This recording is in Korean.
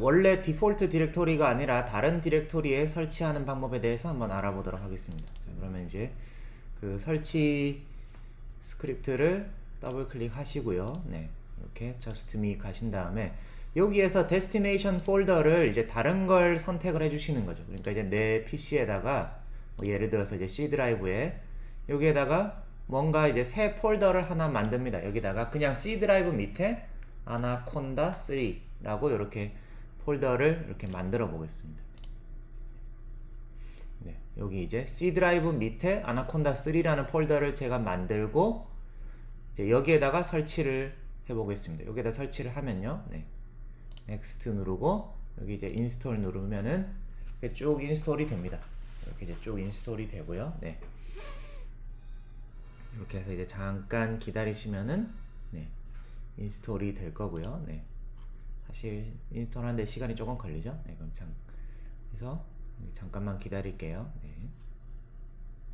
원래 디폴트 디렉토리가 아니라 다른 디렉토리에 설치하는 방법에 대해서 한번 알아보도록 하겠습니다. 자, 그러면 이제 그 설치 스크립트를 더블 클릭하시고요. 네. 이렇게 just me 가신 다음에 여기에서 destination 폴더를 이제 다른 걸 선택을 해 주시는 거죠. 그러니까 이제 내 PC에다가 뭐 예를 들어서 이제 C 드라이브에 여기에다가 뭔가 이제 새 폴더를 하나 만듭니다. 여기다가 그냥 C 드라이브 밑에 아나콘다 3라고 이렇게 폴더를 이렇게 만들어 보겠습니다. 네, 여기 이제 C 드라이브 밑에 아나콘다 3라는 폴더를 제가 만들고 이제 여기에다가 설치를 해 보겠습니다. 여기에다 설치를 하면요. 네. 넥스트 누르고 여기 이제 인스톨 누르면은 이렇게 쭉 인스톨이 됩니다. 이렇게 이제 쭉 인스톨이 되고요. 네. 이렇게 해서 이제 잠깐 기다리시면은 네. 인스톨이 될 거고요. 네. 사실 인스톨 하는데 시간이 조금 걸리죠. 네, 그럼 참 그래서 잠깐만 기다릴게요. 네.